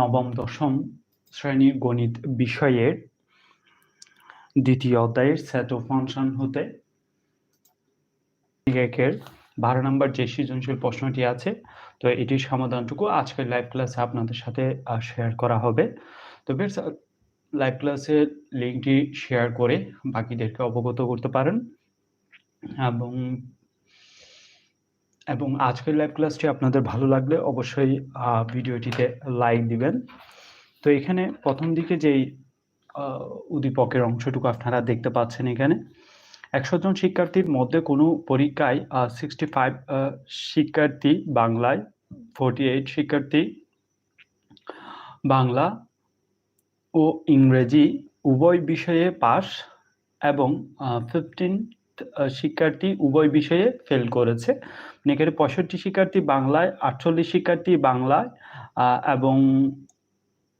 নবম, দশম শ্রেণির গণিত বিষয়ের দ্বিতীয় অধ্যায়ের সেট ও ফাংশন হতে একের বারো নম্বর যে সৃজনশীল প্রশ্নটি আছে, তো এটির সমাধানটুকু আজকের লাইভ ক্লাসে আপনাদের সাথে শেয়ার করা হবে। তো বেশ লাইভ ক্লাসের লিঙ্কটি শেয়ার করে বাকিদেরকে অবগত করতে পারেন। এবং এবং আজকের লাইভ ক্লাসটি আপনাদের ভালো লাগলে অবশ্যই ভিডিওটিতে লাইক দিবেন। তো এখানে প্রথম দিকে যেই উদ্দীপকের অংশটুকু আপনারা দেখতে পাচ্ছেন এখানে, একশো জন শিক্ষার্থীর মধ্যে কোনো পরীক্ষায় সিক্সটি ফাইভ শিক্ষার্থী বাংলায় ফোরটি এইট শিক্ষার্থী বাংলা ও ইংরেজি উভয় বিষয়ে পাস এবং ফিফটিন শিক্ষার্থী উভয় বিষয়ে ফেল করেছে। এখানে পঁয়ষট্টি শিক্ষার্থী বাংলায় আটচল্লিশ শিক্ষার্থী বাংলায় এবং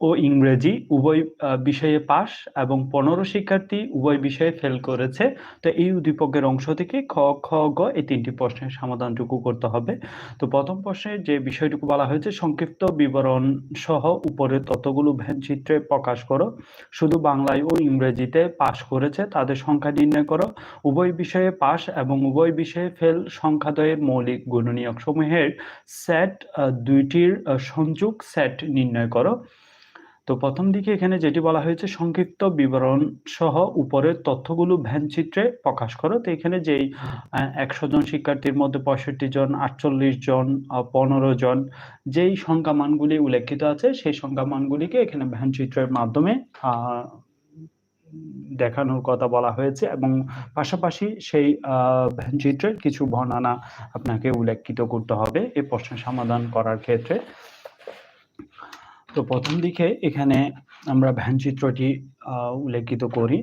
ও ইংরেজি উভয় বিষয়ে পাস এবং পনেরো শিক্ষার্থী উভয় বিষয়ে ফেল করেছে। তো এই উদ্দীপকের অংশ থেকে খ খ, গ এই তিনটি প্রশ্নের সমাধানটুকু করতে হবে। তো প্রথম প্রশ্নে যে বিষয়টুকু বলা হয়েছে, সংক্ষিপ্ত বিবরণ সহ উপরের তথ্যগুলো চিত্রে প্রকাশ করো। শুধু বাংলায় ও ইংরেজিতে পাশ করেছে, তাদের সংখ্যা নির্ণয় করো। উভয় বিষয়ে পাস এবং উভয় বিষয়ে ফেল সংখ্যাদ্বয়ের মৌলিক গুণনীয়ক সমূহের সেট দুইটির সংযোগ সেট নির্ণয় করো। তো প্রথম দিকে এখানে যেটি বলা হয়েছে, সংক্ষিপ্ত বিবরণ সহ উপরের তথ্যগুলো ভ্যান চিত্রে প্রকাশ করো। তো এখানে যেই একশো জন শিক্ষার্থীর মধ্যে পঁয়ষট্টি জন, আটচল্লিশ জন পনেরো জন, যেই সংখ্যা মানগুলি উল্লেখিত আছে, সেই সংখ্যা মানগুলিকে এখানে ভ্যান চিত্রের মাধ্যমে দেখানোর কথা বলা হয়েছে এবং পাশাপাশি সেই চিত্রের কিছু বর্ণনা আপনাকে উল্লেখিত করতে হবে এই প্রশ্নের সমাধান করার ক্ষেত্রে। তো প্রথম দিকে এখানে আমরা ভ্যান চিত্রটি উল্লেখিত করি।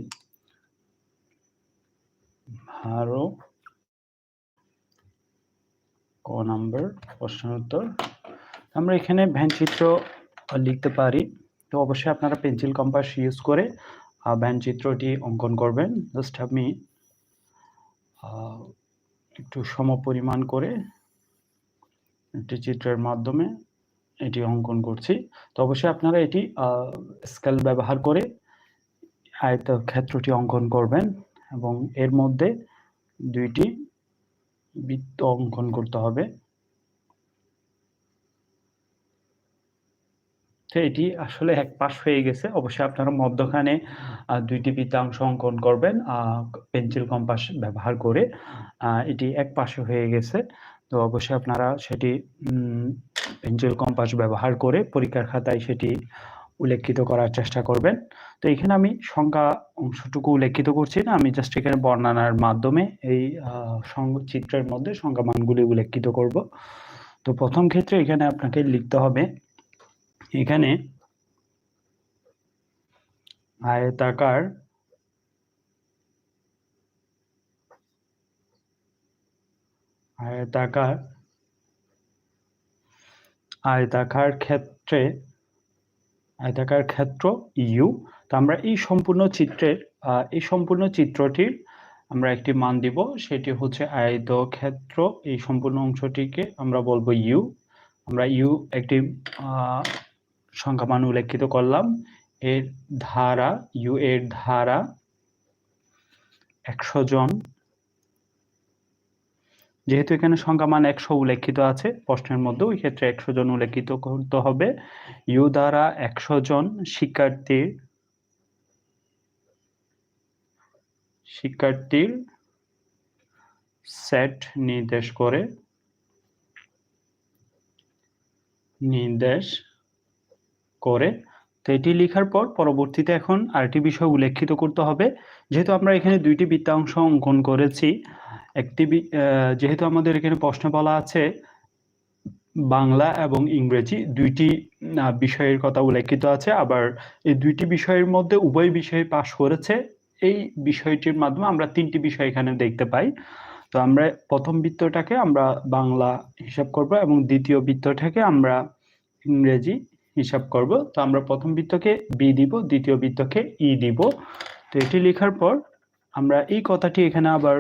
ভারো ক নাম্বার প্রশ্নের উত্তর। আমরা এখানে ভ্যান চিত্র লিখতে পারি। তো অবশ্যই আপনারা পেন্সিল কম্পাস ইউজ করে ভ্যান চিত্রটি অঙ্কন করবেন। জাস্ট আমি একটু সমপরিমাণ করে একটি চিত্রের মাধ্যমে এটি অঙ্কন করছি। তো অবশ্যই আপনারা এটি স্কেল ব্যবহার করে আয়ত ক্ষেত্রটি অঙ্কন করবেন এবং এর মধ্যে দুইটি বৃত্ত অঙ্কন করতে হবে। এটি আসলে এক পাশ হয়ে গেছে। অবশ্যই আপনারা মধ্যখানে দুইটি বৃত্তাংশ অঙ্কন করবেন পেন্সিল কম্পাস ব্যবহার করে এটি এক পাশে হয়ে গেছে। তো অবশ্যই আপনারা সেটি পেন্সিল কম্পাস ব্যবহার করে পরীক্ষার খাতায় সেটি উল্লেখিত করার চেষ্টা করবেন। তো এখানে আমি সংখ্যা অংশটুকু উল্লেখিত করছি না, আমি জাস্ট এখানে বর্ণনার মাধ্যমে এই চিত্রের মধ্যে সংখ্যা মানগুলি উল্লেখিত করব। তো প্রথম ক্ষেত্রে এখানে আপনাকে লিখতে হবে, এখানে আয়তাকার আয়তাকার আয়তাকার ক্ষেত্রে, আয়তাকার ক্ষেত্র ইউ তো আমরা এই সম্পূর্ণ চিত্রের এই সম্পূর্ণ চিত্রটির আমরা একটি মান দিব, সেটি হচ্ছে আয়তক্ষেত্র, এই সম্পূর্ণ অংশটিকে আমরা বলব ইউ আমরা ইউ একটি সংখ্যা মান উল্লেখিত করলাম, এর ধারা ইউ এর ধারা একশো জন যেহেতু এখানে সংখ্যা মান একশো উল্লেখিত আছে, প্রশ্নের মধ্যে ওই ক্ষেত্রে একশো জন উল্লেখিত করতে হবে। ইউ দ্বারা একশো জন শিক্ষার্থীর শিক্ষার্থীর সেট নির্দেশ করে নির্দেশ করে। তো এটি লেখার পর পরবর্তীতে এখন আরেকটি বিষয় উল্লেখিত করতে হবে। যেহেতু আমরা এখানে দুইটি বৃত্তাংশ অঙ্কন করেছি আহ, যেহেতু আমাদের এখানে প্রশ্ন বলা আছে বাংলা এবং ইংরেজি দুইটি বিষয়ের কথা উল্লেখিত আছে আবার এই দুইটি বিষয়ের মধ্যে উভয় বিষয়ে পাশ করেছে এই বিষয়টির মাধ্যমে আমরা তিনটি বিষয় এখানে দেখতে পাই। তো আমরা প্রথম বৃত্তটাকে আমরা বাংলা হিসাব করব এবং দ্বিতীয় বৃত্তটাকে আমরা ইংরেজি হিসাব করব। তো আমরা প্রথম বৃত্তকে বি দিব দ্বিতীয় বৃত্তকে ই দিব। তো এটি লেখার পর আমরা এই কথাটি এখানে আবার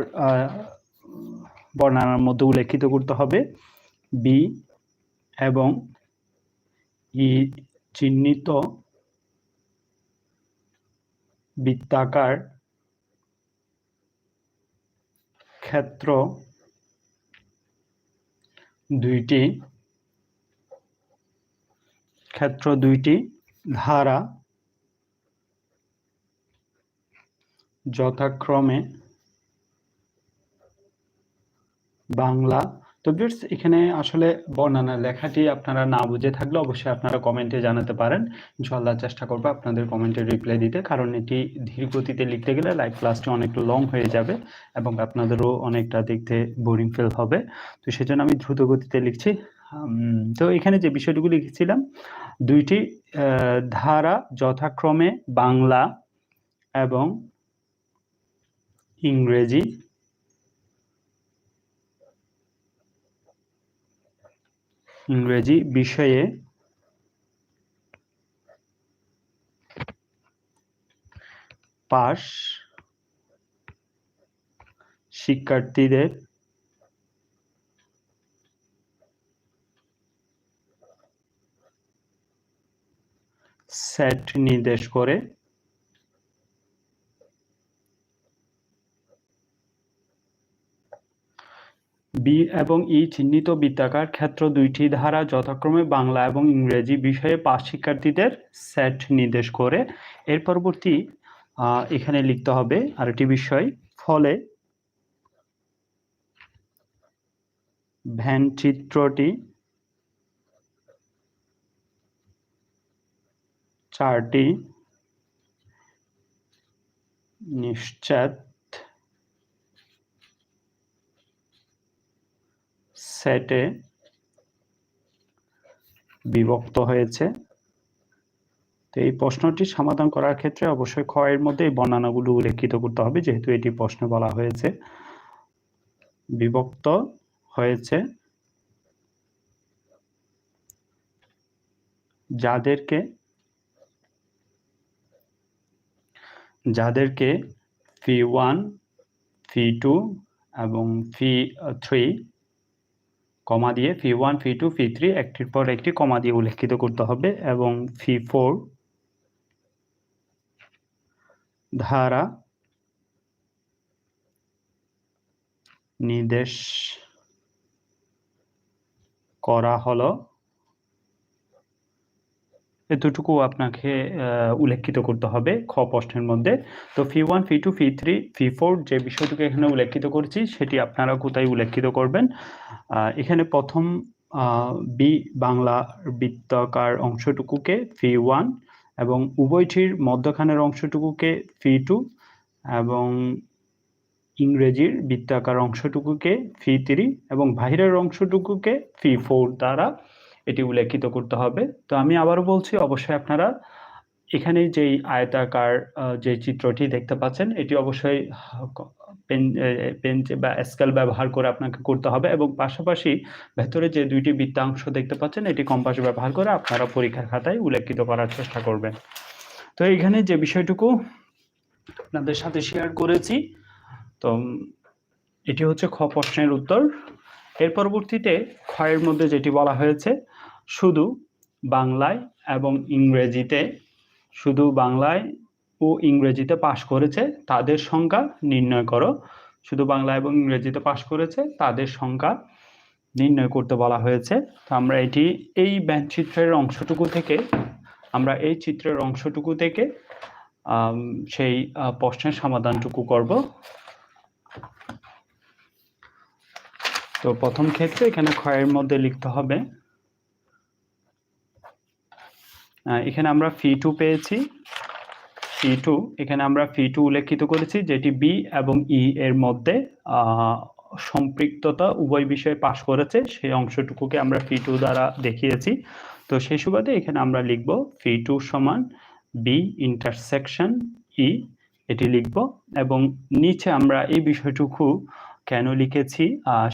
বর্ণনার মধ্যে উল্লেখিত করতে হবে। বি এবং ই চিহ্নিত বৃত্তাকার ক্ষেত্র দুইটি ক্ষেত্র দুইটি ধারা যথাক্রমে বাংলা। তো ভিউয়ার্স, এখানে আসলে বর্ণনা লেখাটি আপনারা না বুঝে থাকলে অবশ্যই আপনারা কমেন্টে জানাতে পারেন। ইনশাআল্লাহ চেষ্টা করব আপনাদের কমেন্টে রিপ্লাই দিতে, কারণ এটি ধীর গতিতে লিখতে গেলে লাইভ ক্লাসটি অনেক লং হয়ে যাবে এবং আপনাদেরও অনেকটা দেখতে বোরিং ফিল হবে। তো সেজন্য আমি দ্রুত গতিতে লিখছি। তো এখানে যে বিষয়টুকু লিখেছিলাম, দুইটি ধারা যথাক্রমে বাংলা এবং ইংরেজি ইংরেজি বিষয়ে পাশ শিক্ষার্থীদের সেট নির্দেশ করে বি এবং ই চিহ্নিত বৃত্তাকার ক্ষেত্র দুইটি ধারা যথাক্রমে বাংলা এবং ইংরেজি বিষয়ে পাস শিক্ষার্থীদের সেট নির্দেশ করে। এর পরবর্তী এখানে লিখতে হবে আরেকটি বিষয়, ফলে ভ্যান চিত্রটি চারটি নিশ্চাত সেটে বিভক্ত হয়েছে। তো এই প্রশ্নটি সমাধান করার ক্ষেত্রে অবশ্যই এর মধ্যে এই বর্ণনাগুলো উল্লেখিত করতে হবে, যেহেতু এটি প্রশ্ন বলা হয়েছে। বিভক্ত হয়েছে যাদেরকে যাদেরকে ফি ওয়ান ফি টু এবং ফি থ্রি কমা দিয়ে phi one, phi two, phi three একটির পর একটি কমা দিয়ে উল্লেখিত করতে হবে এবং ফি ফোর ধারা নির্দেশ করা হলো এতটুকু আপনাকে উল্লেখিত করতে হবে খ প্রশ্নের মধ্যে। তো phi one, phi two, phi three, phi four যে বিষয়টুকু এখানে উল্লেখিত করেছি, সেটি আপনারা কোথায় উল্লেখিত করবেন? এখানে প্রথম বি বাংলা বৃত্তাকার অংশটুকুকে ফি ওয়ান এবং উভয়টির মধ্যখানের অংশটুকুকে ফি টু এবং ইংরেজির বৃত্তাকার অংশটুকুকে ফি থ্রি এবং বাহিরের অংশটুকুকে ফি ফোর দ্বারা এটি উল্লেখিত করতে হবে। তো আমি আবারও বলছি, অবশ্যই আপনারা এখানে যেই আয়তাকার যে চিত্রটি দেখতে পাচ্ছেন, এটি অবশ্যই পেন পেন বা স্কেল ব্যবহার করে আপনাকে করতে হবে এবং পাশাপাশি ভেতরে যে দুইটি বৃত্তাংশ দেখতে পাচ্ছেন, এটি কম্পাস ব্যবহার করে আপনারা পরীক্ষার খাতায় উল্লেখিত করার চেষ্টা করবেন। তো এখানে যে বিষয়টুকু আপনাদের সাথে শেয়ার করেছি, তো এটি হচ্ছে খ প্রশ্নের উত্তর। এর পরবর্তীতে ক্ষয়ের মধ্যে যেটি বলা হয়েছে শুধু বাংলায় এবং ইংরেজিতে, শুধু বাংলায় ও ইংরেজিতে পাশ করেছে, তাদের সংখ্যা নির্ণয় করো। শুধু বাংলা এবং ইংরেজিতে পাশ করেছে, তাদের সংখ্যা নির্ণয় করতে বলা হয়েছে। তো আমরা এটি, এই চিত্রের অংশটুকু থেকে, আমরা এই চিত্রের অংশটুকু থেকে সেই প্রশ্নের সমাধানটুকু করব। তো প্রথম ক্ষেত্রে এখানে ক্ষয়ের মধ্যে লিখতে হবে এখানে আমরা ফি টু পেয়েছি। ফি টু এখানে আমরা ফি টু উল্লেখিত করেছি, যেটি বি এবং ই এর মধ্যে সম্পৃক্ততা উভয় বিষয়ে পাশ করেছে। সেই অংশটুকুকে আমরা ফি টু দ্বারা দেখিয়েছি। তো সেই সুবাদে এখানে আমরা লিখব ফি টু সমান বি ইন্টারসেকশন ই এটি লিখব। এবং নিচে আমরা এই বিষয়টুকু কেন লিখেছি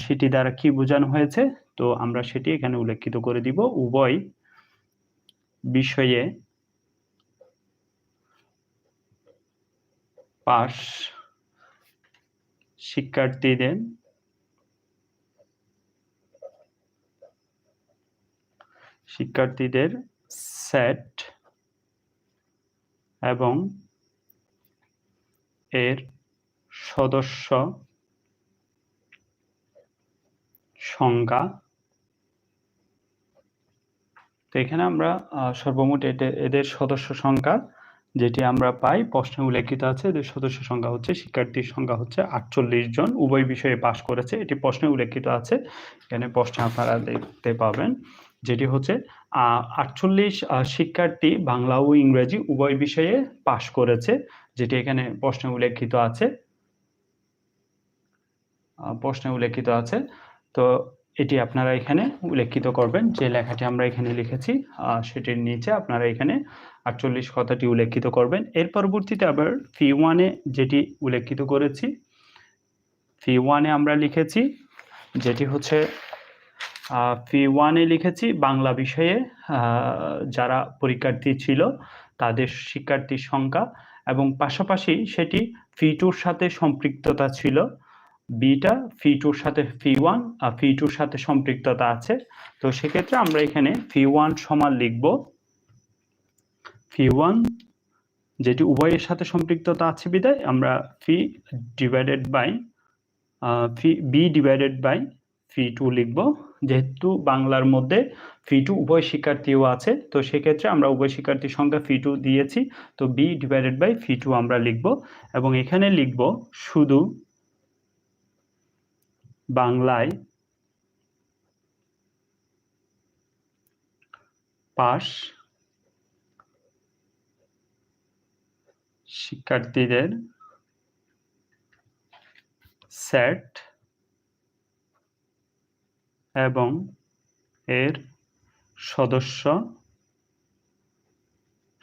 সেটি দ্বারা কি বোঝানো হয়েছে, তো আমরা সেটি এখানে উল্লেখিত করে দিব। উভয় বিষয়ে পাশ শিক্ষার্থীদের শিক্ষার্থীদের সেট এবং এর সদস্য সংখ্যা তো এখানে আমরা সর্বমোট এদের সদস্য সংখ্যা যেটি আমরা পাই, প্রশ্নে উল্লেখিত আছে, এদের সদস্য সংখ্যা হচ্ছে, শিক্ষার্থীর সংখ্যা হচ্ছে আটচল্লিশ জন। উভয় বিষয়ে পাশ করেছে। এটি প্রশ্নে উল্লেখিত আছে। এখানে প্রশ্নে আপনারা দেখতে পাবেন যেটি হচ্ছে আটচল্লিশ শিক্ষার্থী বাংলা ও ইংরেজি উভয় বিষয়ে পাশ করেছে, যেটি এখানে প্রশ্নে উল্লেখিত আছে। প্রশ্নে উল্লেখিত আছে। তো এটি আপনারা এখানে উল্লেখিত করবেন। যে লেখাটি আমরা এখানে লিখেছি সেটির নিচে আপনারা এখানে আটচল্লিশ কথাটি উল্লেখিত করবেন। এর পরবর্তীতে আবার ফি ওয়ানে যেটি উল্লেখিত করেছি, ফি ওয়ানে আমরা লিখেছি, যেটি হচ্ছে ফি ওয়ানে লিখেছি বাংলা বিষয়ে যারা পরীক্ষার্থী ছিল তাদের শিক্ষার্থীর সংখ্যা এবং পাশাপাশি সেটি ফি টুর সাথে সম্পৃক্ততা ছিল। বিটা ফি টুর সাথে ফি ওয়ান আর ফি টুর সাথে সম্পৃক্ততা আছে। তো সেক্ষেত্রে আমরা এখানে ফি ওয়ান সমান লিখব। ফি ওয়ান যেটি উভয়ের সাথে সম্পৃক্ততা আছে বিদায়, আমরা phi divided by phi, B divided by phi two লিখব। যেহেতু বাংলার মধ্যে ফি টু উভয় শিক্ষার্থীও আছে, তো সেক্ষেত্রে আমরা উভয় শিক্ষার্থীর সংখ্যা ফি টু দিয়েছি। তো B divided by phi two আমরা লিখব এবং এখানে লিখব শুধু বাংলায় পাস শিক্ষার্থীদের সেট এবং এর সদস্য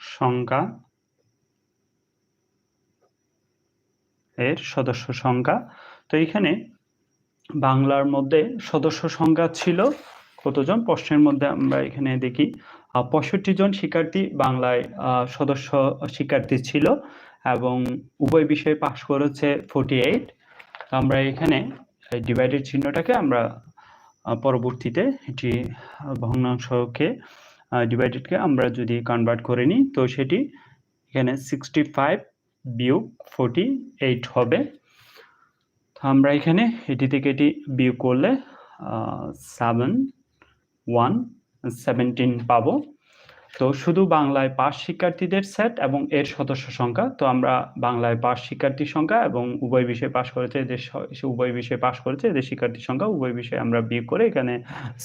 সংখ্যা এর সদস্য সংখ্যা। তো এখানে বাংলার মধ্যে সদস্য সংখ্যা ছিল কতজন? প্রশ্নের মধ্যে আমরা এখানে দেখি পঁয়ষট্টি জন শিক্ষার্থী বাংলায় সদস্য শিক্ষার্থী ছিল এবং উভয় বিষয়ে পাশ করেছে ফোর্টি এইট আমরা এখানে ডিভাইডেড চিহ্নটাকে আমরা পরবর্তীতে এটি ভগ্নাংশকে ডিভাইডেডকে আমরা যদি কনভার্ট করে নিই, তো সেটি এখানে সিক্সটি ফাইভ বিয়োগ ফোর্টি এইট হবে। তো আমরা এখানে এটি থেকে এটি বিয়োগ করলে সেভেন ওয়ান সেভেন্টিন পাবো। তো শুধু বাংলায় পাস শিক্ষার্থীদের সেট এবং এর সদস্য সংখ্যা। তো আমরা বাংলায় পাস শিক্ষার্থীর সংখ্যা এবং উভয় বিষয়ে পাশ করেছে এদের উভয় বিষয়ে পাশ করেছে এদের শিক্ষার্থীর সংখ্যা। উভয় বিষয়ে আমরা বিয়োগ করে এখানে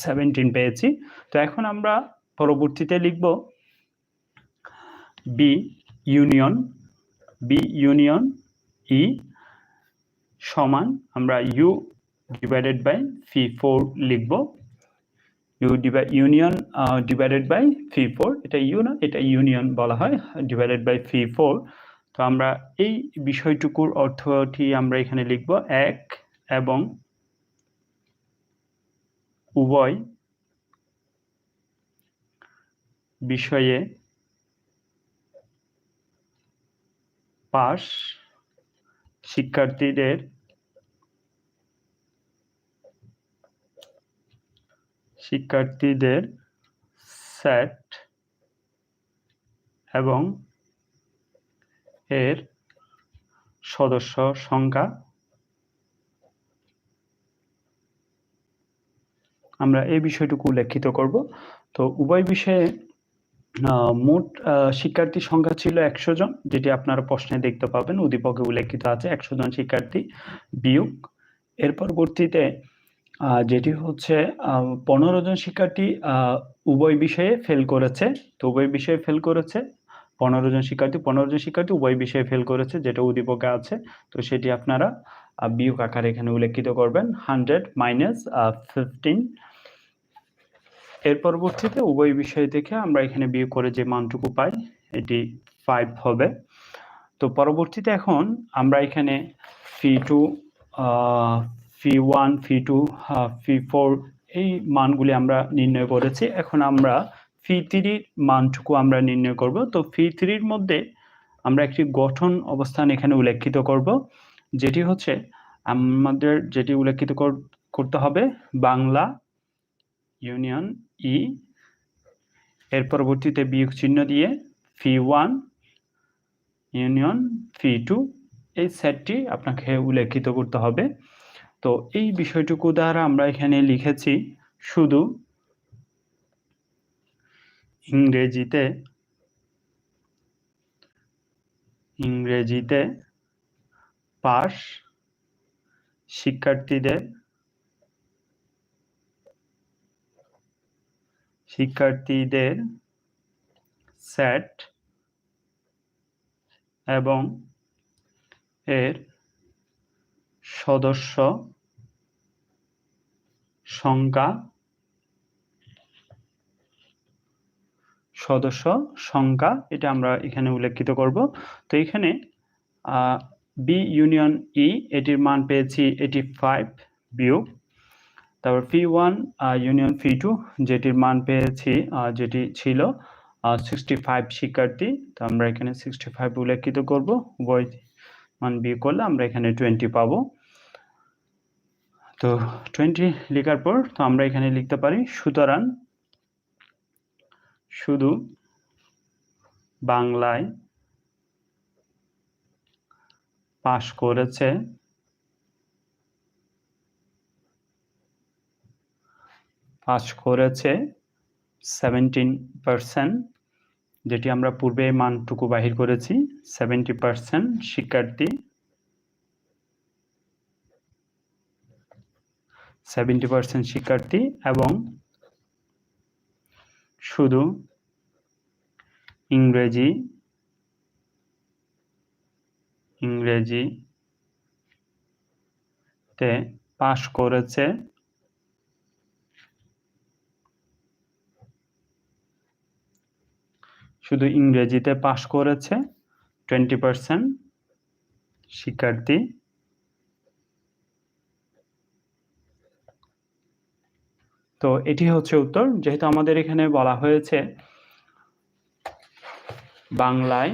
সেভেন্টিন পেয়েছি। তো এখন আমরা পরবর্তীতে লিখব B union B union E সমান আমরা U divided by phi four লিখব। U divi union divided by phi four এটা ইউ না, এটা ইউনিয়ন বলা হয় ডিভাইডেড বাই ফি ফোর তো আমরা এই বিষয়টুকুর অর্থটি আমরা এখানে লিখব, এক এবং উভয় বিষয়ে পাস শিক্ষার্থীদের শিক্ষার্থীদের সেট এবং এর সদস্য সংখ্যা। আমরা এই বিষয়টুকু উল্লেখিত করব। তো উভয় বিষয়ে মোট আহ, শিক্ষার্থীর সংখ্যা ছিল একশো জন যেটি আপনারা প্রশ্নে দেখতে পাবেন। উদ্দীপকে উল্লেখিত আছে একশো জন শিক্ষার্থী বিয়োগ। এর পরবর্তীতে যেটি হচ্ছে পনেরো জন শিক্ষার্থী উভয় বিষয়ে ফেল করেছে, তো উভয় বিষয়ে ফেল করেছে, পনেরো জন শিক্ষার্থী, পনেরো জন শিক্ষার্থী উভয় বিষয়ে ফেল করেছে, যেটা উদ্দীপকে আছে, তো সেটি আপনারা বিয়োগ আকারে এখানে উল্লেখিত করবেন হান্ড্রেড মাইনাস ফিফটিন এর পরবর্তীতে উভয় বিষয় থেকে আমরা এখানে বিয়োগ করে যে মানটুকু পাই, এটি ফাইভ হবে। তো পরবর্তীতে এখন আমরা এখানে phi two phi one, phi two phi four এই মানগুলি আমরা নির্ণয় করেছি। এখন আমরা ফি থ্রির মানটুকু আমরা নির্ণয় করব। তো ফি থ্রির মধ্যে আমরা একটি গঠন অবস্থান এখানে উল্লেখিত করব, যেটি হচ্ছে আমাদের যেটি উল্লেখিত কর- করতে হবে বাংলা ইউনিয়ন ই, এর পরবর্তীতে বিয়োগ চিহ্ন দিয়ে phi one, union, phi two, এই সেটটি আপনাকে উল্লেখিত করতে হবে। তো এই বিষয়টুকু দ্বারা আমরা এখানে লিখেছি শুধু ইংরেজিতে ইংরেজিতে পাস শিক্ষার্থীদের শিক্ষার্থীদের সেট এবং এর সদস্য সংখ্যা সদস্য সংখ্যা এটা আমরা এখানে উল্লেখিত করব। তো এখানে বি ইউনিয়ন ই এটির মান পেয়েছি এটি ফাইভ বিয়োগ। তারপর phi one union phi two যেটির মান পেয়েছি যেটি ছিল সিক্সটি ফাইভ শিক্ষার্থী। তো আমরা এখানে সিক্সটি ফাইভ উল্লেখিত করব। উভয় মান বিয়োগ করলে আমরা এখানে টোয়েন্টি পাবো। তো টোয়েন্টি লেখার পর তো আমরা এখানে লিখতে পারি, সুতরাং শুধু বাংলায় পাশ করেছে পাস করেছে সেভেন্টিন পারসেন্ট যেটি আমরা পূর্বে মানটুকু বাহির করেছি সেভেন্টি পারসেন্ট শিক্ষার্থী সেভেন্টি পার্সেন্ট শিক্ষার্থী এবং শুধু ইংরেজি ইংরেজি তে পাশ করেছে। শুধু ইংরেজিতে পাশ করেছে। টোয়েন্টি পার্সেন্ট শিক্ষার্থী তো এটি হচ্ছে উত্তর, যেহেতু আমাদের এখানে বলা হয়েছে বাংলায়,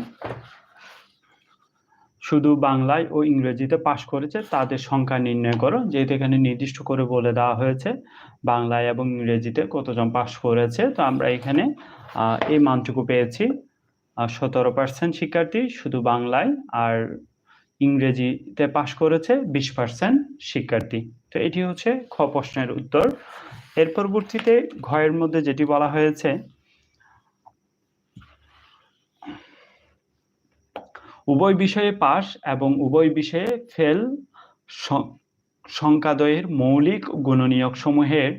শুধু বাংলায় ও ইংরেজিতে পাশ করেছে, তাদের সংখ্যা নির্ণয় করো, যেহেতু এখানে নির্দিষ্ট করে বলে দেওয়া হয়েছে বাংলায় এবং ইংরেজিতে কতজন পাশ করেছে, তো আমরা এখানে এই মানটুকু পেয়েছি। সতেরো পার্সেন্ট শিক্ষার্থী শুধু বাংলায় আর ইংরেজিতে পাশ করেছে বিশ পার্সেন্ট শিক্ষার্থী। তো এটি হচ্ছে খ প্রশ্নের উত্তর। এর পরবর্তীতে ঘয়ের মধ্যে যেটি বলা হয়েছে, উভয় বিষয়ে পাস এবং উভয় বিষয়ে ফেল সংখ্যাদয়ের মৌলিক গুণনীয়ক সমূহের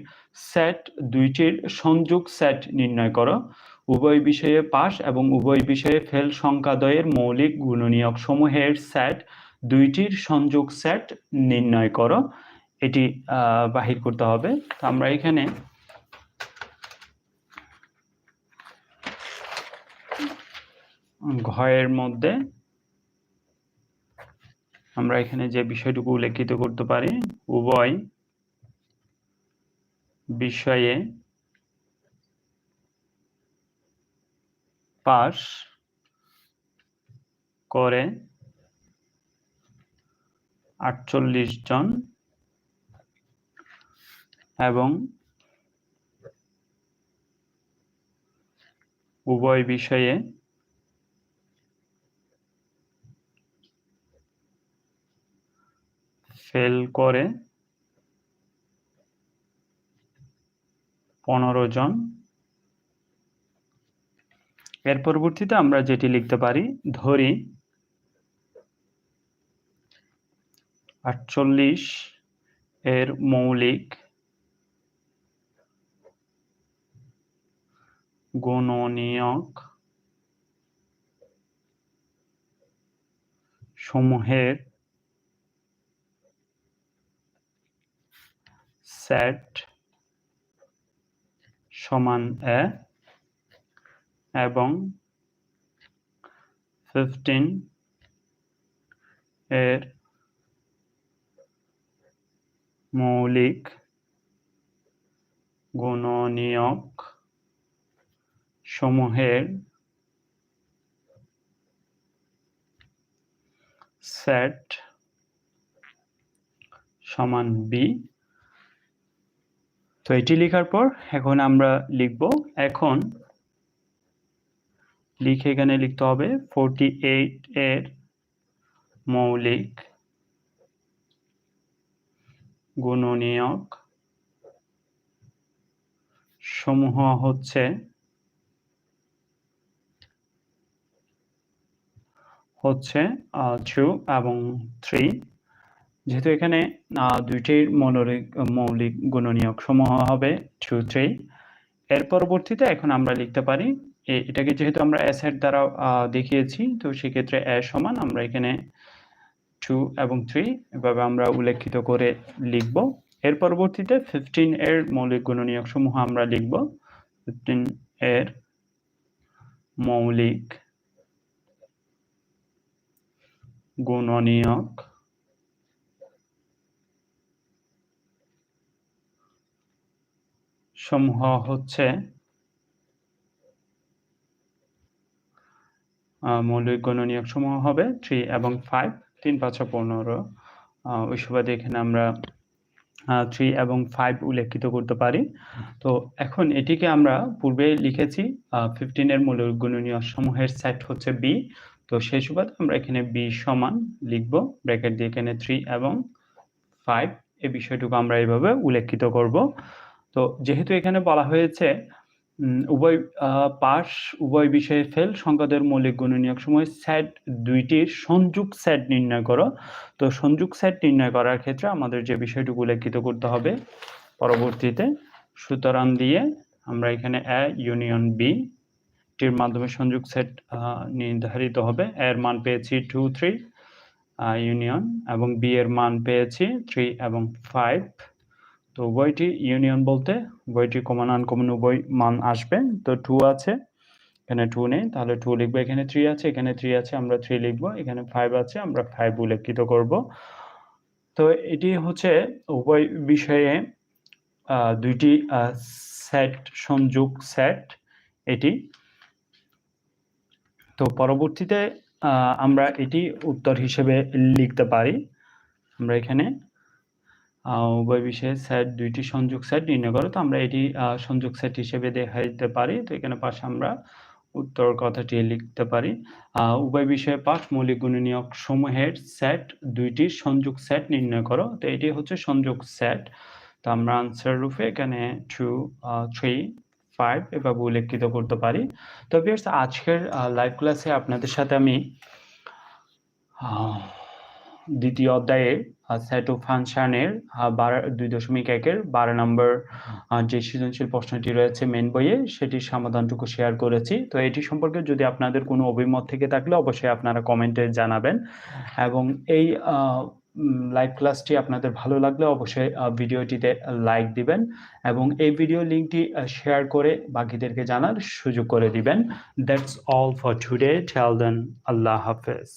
সেট দুইটির সংযোগ সেট নির্ণয় করো। উভয় বিষয়ে পাস এবং উভয় বিষয়ে ফেল সংখ্যাদয়ের মৌলিক গুণনীয়ক সমূহের সেট দুইটির সংযোগ সেট নির্ণয় করো। এটি বাহির করতে হবে। তো আমরা এখানে ঘয়ের মধ্যে আমরা এখানে যে বিষয়টুকু উল্লেখিত করতে পারি, উভয় বিষয়ে পাশ করে আটচল্লিশ জন এবং উভয় বিষয়ে ফেল করে পনেরো জন। এর পরবর্তীতে আমরা যেটি লিখতে পারি, ধরি আটচল্লিশ এর মৌলিক গুণনীয়ক সমূহের সেট সমান এ এবং ফিফটিন এর মৌলিক গুণনীয়ক সমূহের সেট সমান বি তো এটি লেখার পর এখন আমরা লিখব, এখন লিখে এখানে লিখতে হবে ফোরটি এইট এর মৌলিক গুণনীয়ক সমূহ হচ্ছে হচ্ছে টু এবং থ্রি যেহেতু এখানে দুইটির মৌলিক মৌলিক গুণনীয়ক সমূহ হবে টু থ্রি এর পরবর্তীতে এখন আমরা লিখতে পারি এটাকে যেহেতু আমরা এস এর দ্বারা দেখিয়েছি, তো সেক্ষেত্রে এ সমান আমরা এখানে টু এবং থ্রি এভাবে আমরা উল্লেখিত করে লিখব। এর পরবর্তীতে ফিফটিন এর মৌলিক গুণনীয়ক সমূহ আমরা লিখব। ফিফটিন এর মৌলিক গুণনীয়ক। সমূহ হচ্ছে মৌলিক গণনীয়ক সমূহ হবে থ্রি এবং ফাইভ তিন পাঁচশো পনেরো। ওই সুবাদে এখানে আমরা থ্রি এবং ফাইভ উল্লেখিত করতে পারি। তো এখন এটিকে আমরা পূর্বে লিখেছি ফিফটিনের মৌলিক গুণনীয়ক সমূহের সেট হচ্ছে বি তো সেই সুবাদে আমরা এখানে বি সমান লিখব ব্র্যাকেট দিয়ে এখানে থ্রি এবং ফাইভ এই বিষয়টুকু আমরা এইভাবে উল্লেখিত করব। তো যেহেতু এখানে বলা হয়েছে উভয় পাশ উভয় বিষয়ে ফেল সংখ্যাদের মৌলিক গুণনীয়ক সময় সেট দুইটির সংযোগ সেট নির্ণয় করো। তো সংযোগ সেট নির্ণয় করার ক্ষেত্রে আমাদের যে বিষয়টুকু উল্লেখিত করতে হবে পরবর্তীতে, সুতরাং দিয়ে আমরা এখানে এ ইউনিয়ন বি টির মাধ্যমে সংযোগ সেট নির্ধারিত হবে। এর মান পেয়েছি টু থ্রি ইউনিয়ন এবং বি এর মান পেয়েছি থ্রি এবং ফাইভ তো উভয়টি ইউনিয়ন বলতে উভয়টি কমন আনকমন উভয় মান আসবে। তো টু আছে, এখানে টু নেই। তাহলে টু লিখব, এখানে থ্রি আছে, এখানে থ্রি আছে, আমরা থ্রি লিখব। এখানে ফাইভ আছে, আমরা ফাইভ উল্লেখিত করব। তো এটি হচ্ছে উভয় বিষয়ে দুইটি সেট সংযোগ সেট এটি। তো পরবর্তীতে আমরা এটি উত্তর হিসেবে লিখতে পারি। আমরা এখানে উভয় বিষয়ে সেট দুইটি সংযোগ সেট নির্ণয় করো তো আমরা এটি সংযোগ সেট হিসেবে দেখা দিতে পারি। তো এখানে পাশে আমরা উত্তর কথাটি লিখতে পারি। উভয় বিষয়ে পাঁচ মৌলিক গুণনীয়ক সমূহের সেট দুইটি সংযোগ সেট নির্ণয় করো। তো এটি হচ্ছে সংযোগ সেট তো আমরা আনসার রূপে এখানে টু থ্রি ফাইভ এভাবে উল্লেখিত করতে পারি। তো আজকের লাইভ ক্লাসে আপনাদের সাথে আমি দ্বিতীয় অধ্যায়ে সেট ও ফাংশনের বারো, দুই দশমিক একের বারো নম্বর যে সৃজনশীল প্রশ্নটি রয়েছে মেন বইয়ে, সেটির সমাধানটুকু শেয়ার করেছি। তো এটি সম্পর্কে যদি আপনাদের কোনো অভিমত থেকে থাকলে অবশ্যই আপনারা কমেন্টে জানাবেন। এবং এই লাইভ ক্লাসটি আপনাদের ভালো লাগলে অবশ্যই ভিডিওটিতে লাইক দিবেন এবং এই ভিডিও লিঙ্কটি শেয়ার করে বাকিদেরকে জানার সুযোগ করে দিবেন। That's all for today till then আল্লাহ হাফেজ।